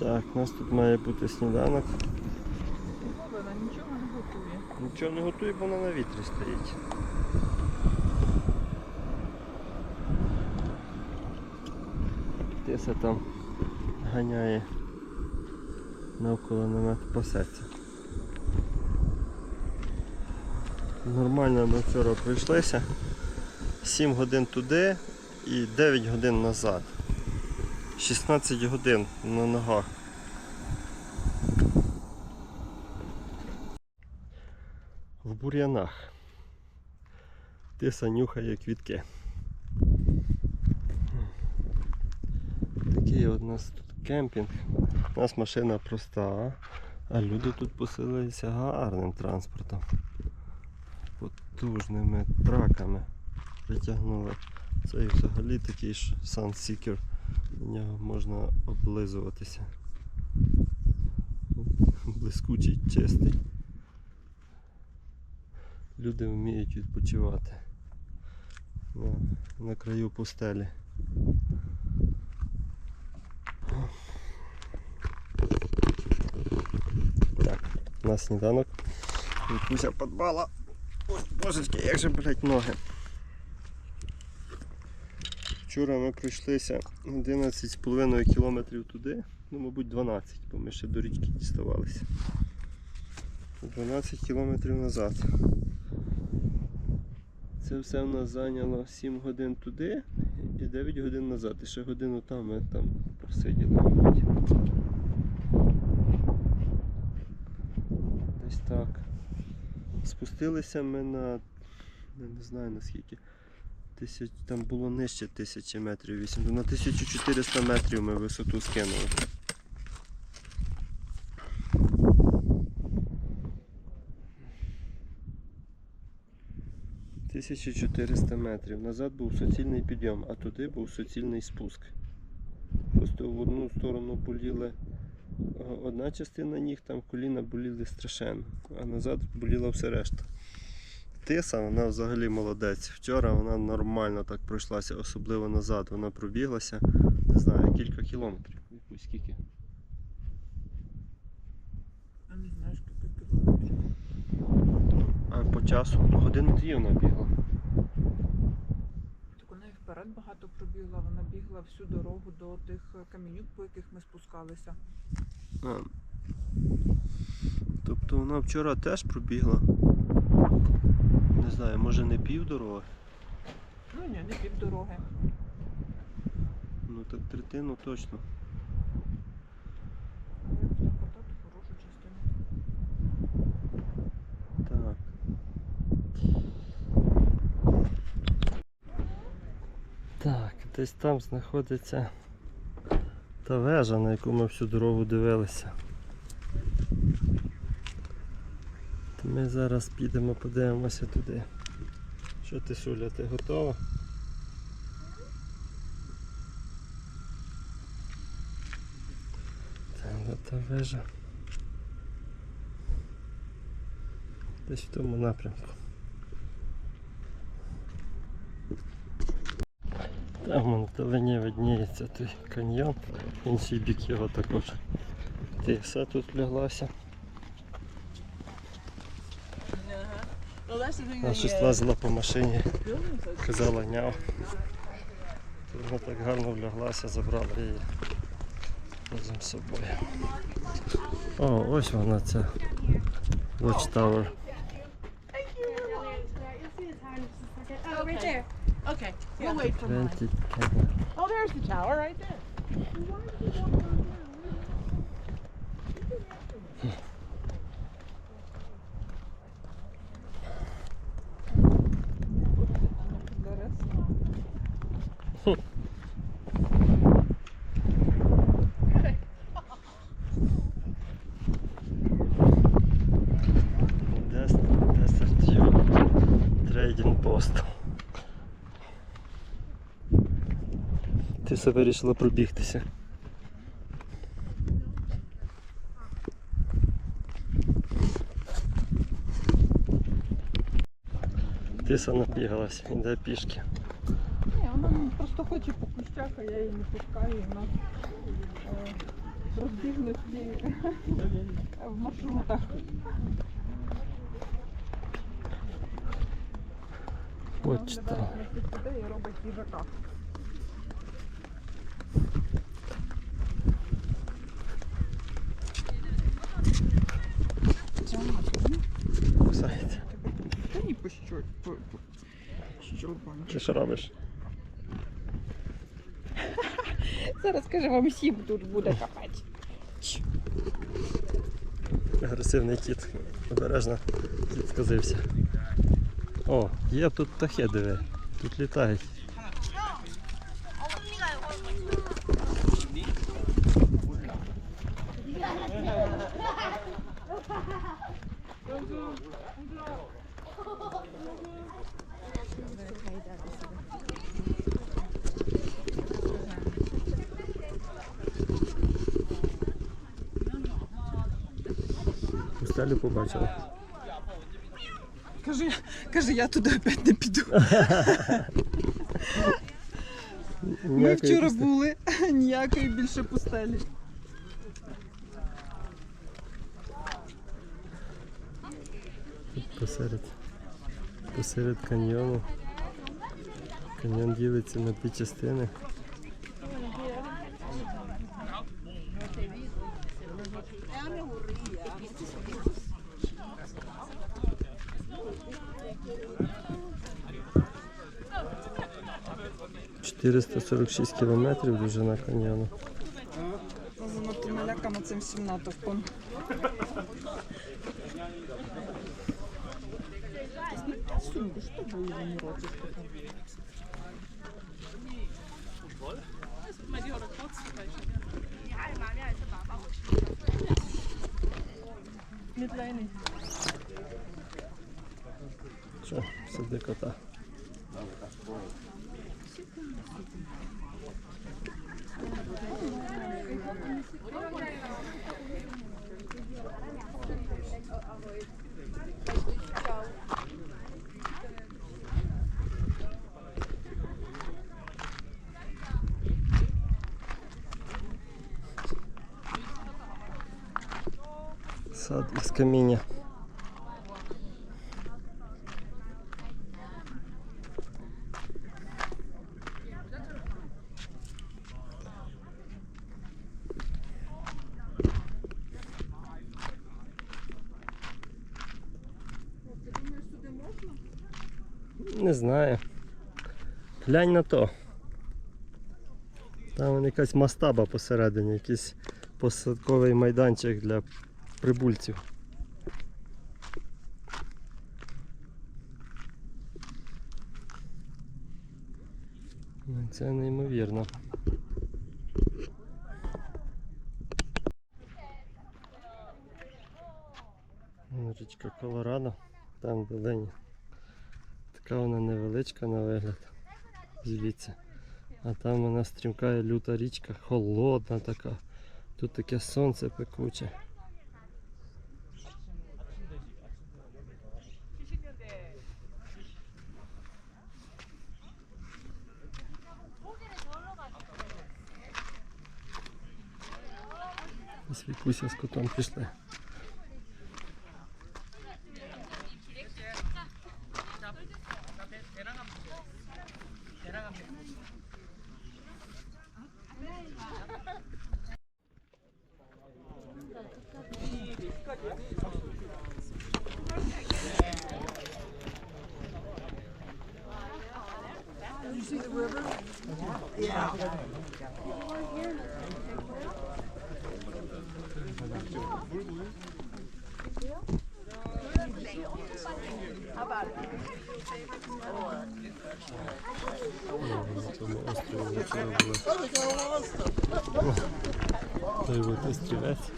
Так, у нас тут має бути сніданок. Вона нічого не готує. Нічого не готує, бо вона на вітрі стоїть. Тиса там ганяє навколо намет пасеться. Нормально ми вчора прийшлися. 7 годин туди і 9 годин назад. 16 годин на ногах. В бур'янах. Тиса нюхає квітки. Такий у нас тут кемпінг. У нас машина проста, а люди тут поселилися гарним транспортом. Потужними траками притягнули. Це і взагалі такий ж Sunseeker. На нього можна облизуватися. Блискучий, чистий. Люди вміють відпочивати на, краю пустелі. Так, на сніданок. Вікуся подбала. Ой, божечки, як же блять ноги. Вчора ми пройшлися 11,5 кілометрів туди, ну мабуть 12, бо ми ще до річки діставалися. 12 кілометрів назад. Це все в нас зайняло 7 годин туди і 9 годин назад. І ще годину там ми там просиділи, мабуть. Десь так. Спустилися ми на не знаю наскільки. Тисяч, там було нижче тисячі метрів, 8, на 1400 метрів ми висоту скинули. Тисячу 1400 метрів. Назад був суцільний підйом, а туди був суцільний спуск. Просто в одну сторону боліли е, одна частина ніг, там коліна боліли страшенно, а назад боліла все решта. Тиса, вона взагалі молодець. Вчора вона нормально так пройшлася, особливо назад. Вона пробіглася, не знаю, кілька кілометрів. Якусь скільки. Я не знаю, скільки кілометрів. А по часу годин дві вона бігла. Так вона і вперед багато пробігла. Вона бігла всю дорогу до тих е, камінюк, по яких ми спускалися. А. Тобто вона вчора теж пробігла. Не знаю, може не пів дороги. Ну ні, не пів дороги. Ну так третину точно. Так. Так, десь там знаходиться та вежа, на яку ми всю дорогу дивилися. То ми зараз підемо, подивимося туди. Що ти, Шуля, ти готова? Там та вежа. Десь в тому напрямку. Там вон вдалині видніється той каньйон, інший бік його також. Ти все тут ляглася. Well, that's the thing Вона щось лазила по машині, казала няв. Вона так гарно вляглася, забрала її разом з собою. О, ось вона ця Watchtower. Oh, right. Okay, we'll wait for mine. Oh, there's the tower right there. View Trading Ти все вирішила пробігтися. Тиса набігалась, іде пішки. Просто хоче по кущах, а я її не пускаю. і Вона е, розбігності в маршрутах. Почта. Залежності людей робить їжака. Кусається. Та ні, по що? По, по, щолбанчик. Ти що робиш? Зараз каже, вам всім тут буде капець. Агресивний кіт. Обережно кіт сказився. О, є тут птахи, диви. Тут літають. Пустелю побачила. Каже, каже, я туди опять не піду. Ми Ніякої вчора пустелі. були, ніякої більше пустелі. Посеред, посеред каньйону. Каньйон ділиться на дві частини. «446 кілометрів довжина каньйону. Занадто цим всім натовпом. Сумку, що її в роті Мідлейний. Що, сиди кота. Сад із каміння. Не знаю. Глянь на то. Там якась мастаба посередині, якийсь посадковий майданчик для прибульців. Ну, Це неймовірно. Річка Колорадо, там долині. Така вона невеличка на вигляд. Звідси. А там вона стрімкає люта річка, холодна така. Тут таке сонце пекуче. Ось Вікуся з котом пішли. На цьому острові вчора були. Той от острівець.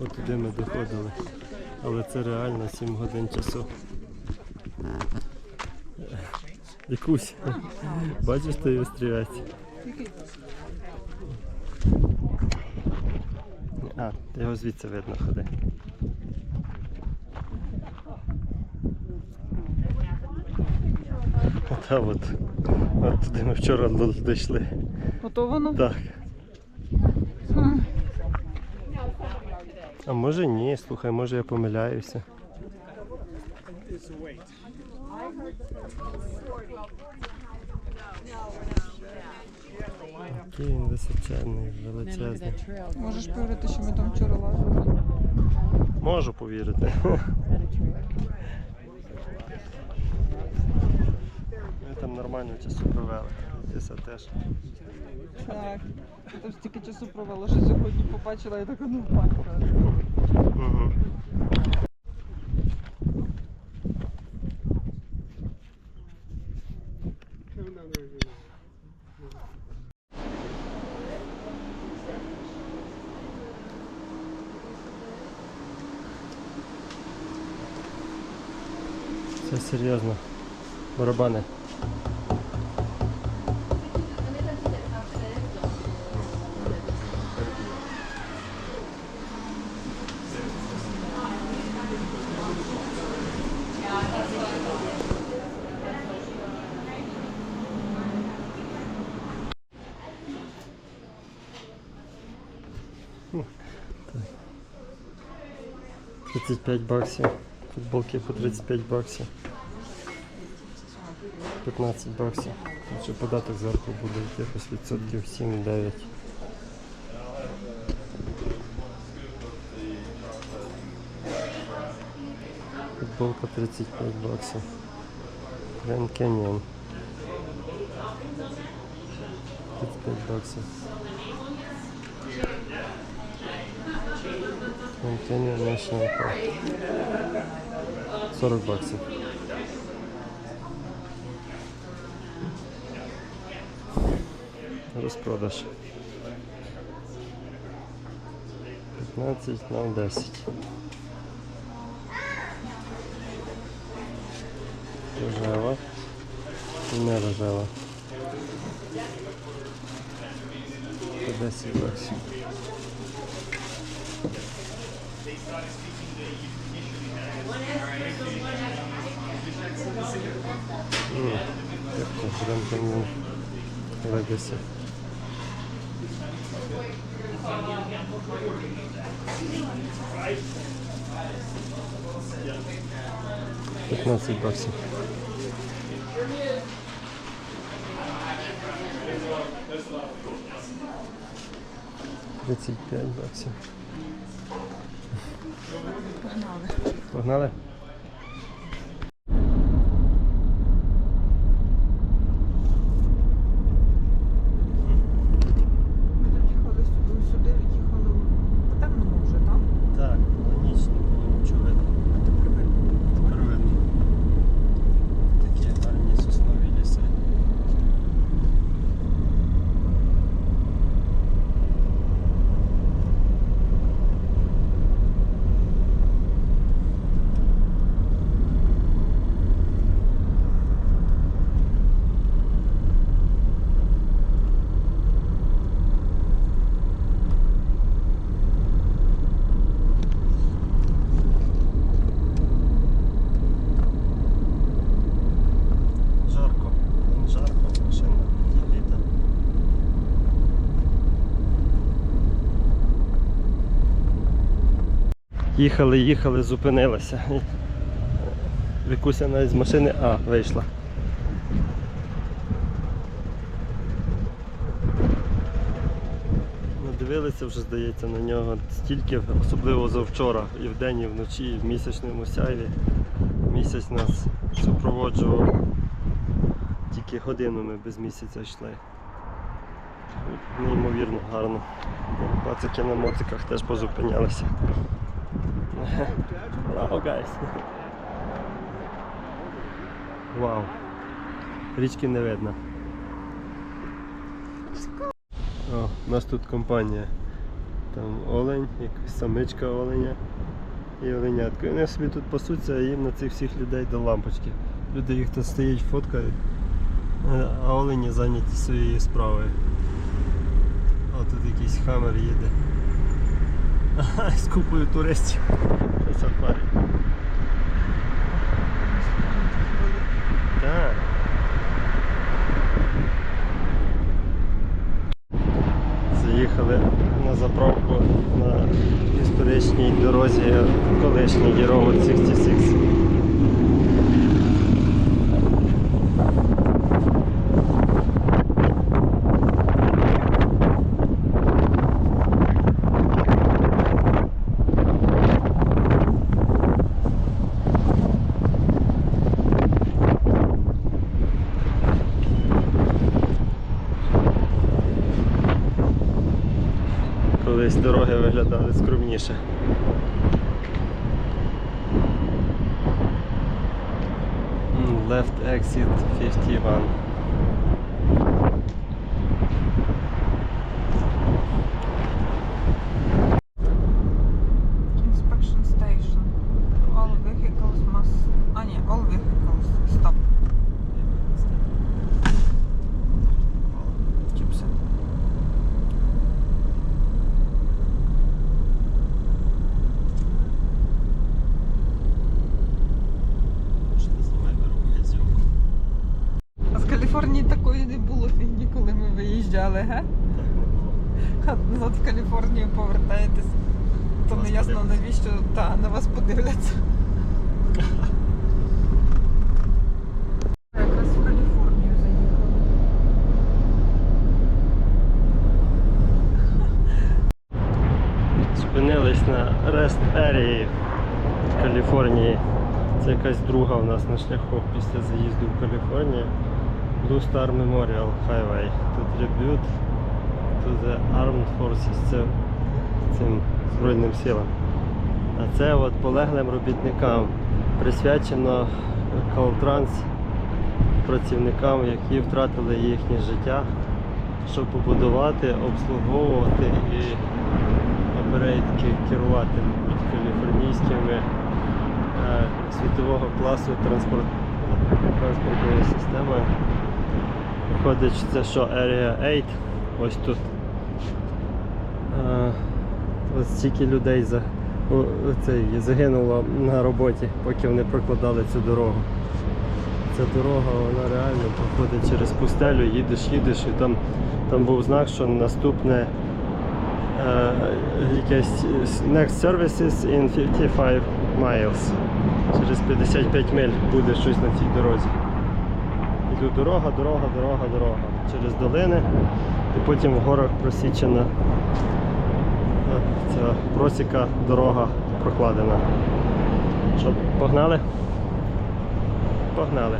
От туди ми доходили. Але це реально 7 годин часу. Якусь. Бачиш той острівець? А, його звідси видно ходи. Та от. От туди ми вчора дійшли. Ото воно? Так. А може ні, слухай, може я помиляюся. Який він височезний, величезний. Можеш повірити, що ми там вчора лазили? Можу повірити. Ми там нормально часу провели. Тіса теж. Так. Я там стільки часу провела, що сьогодні побачила, я така ну панька. Це серйозно. Барабани. 35 баксів. Футболки по 35 баксів. 15 баксів. Тут ще податок зверху буде якихось відсотків 7-9. Футболка 35 баксів. Grand Canyon. 35 баксів. Grand Canyon National Park. 40 баксів. Розпродаж. 15 на 10. Рожева. І не рожева. По 10 баксів. Як то, Grand Пятнадцать баксов. Тридцать пять баксов. Погнали. Погнали? Ми тут їхали сюди, сюди від'їхали по темному вже, так? Так, ніч не було нічого видно. А тепер видно. Тепер видно. Такі гарні соснові ліси. Жарко. Жарко, машина літа. Їхали, їхали, зупинилися. Вікуся навіть з машини А вийшла. Надивилися вже, здається, на нього стільки, особливо завчора, і вдень, і вночі, і в місячному сяйві. Місяць нас супроводжував. Тільки годину ми без місяця йшли. Неймовірно гарно. Пацики на моциках теж позупинялися. Hello, guys. Вау. Річки не видно. О, у нас тут компанія. Там олень, якась самичка оленя і оленятко. І вони собі тут пасуться, а їм на цих всіх людей до лампочки. Люди їх тут стоять, фоткають, а олені зайняті своєю справою. О, тут якийсь хамер їде. З купою туристів. Це сафарі. Так. Заїхали на заправку на історичній дорозі колишній Єровод 66. Колись дороги виглядали скромніше. Left exit 51. Inspection station. All vehicles must... А, ні, all vehicles. Stop. Чіпси. А з Каліфорнії такої не було фігні, коли ми виїжджали, ге? А назад в Каліфорнію повертаєтесь. То Вас не ясно подивляться. навіщо та, на вас подивляться. Якраз в Каліфорнію заїхали. Спинились на Rest Area в Каліфорнії. Це якась друга у нас на шляху після заїзду в Каліфорнію. Blue Star Memorial Highway. Тут tribute to the Armed Forces. Це цим Збройним силам. А це от полеглим робітникам присвячено Caltrans працівникам, які втратили їхнє життя, щоб побудувати, обслуговувати і оперейтки керувати мабуть, каліфорнійськими е, світового класу транспорт, транспортною системою. Виходить, це що Area 8, ось тут. Е, ось стільки людей за, цей, загинуло на роботі, поки вони прокладали цю дорогу. Ця дорога вона реально проходить через пустелю, їдеш, їдеш, і там, там був знак, що наступне е, якесь next services in 55 miles. Через 55 миль буде щось на цій дорозі. І тут дорога, дорога, дорога, дорога. Через долини і потім в горах просічена ця просіка, дорога прокладена. Що, погнали? Погнали.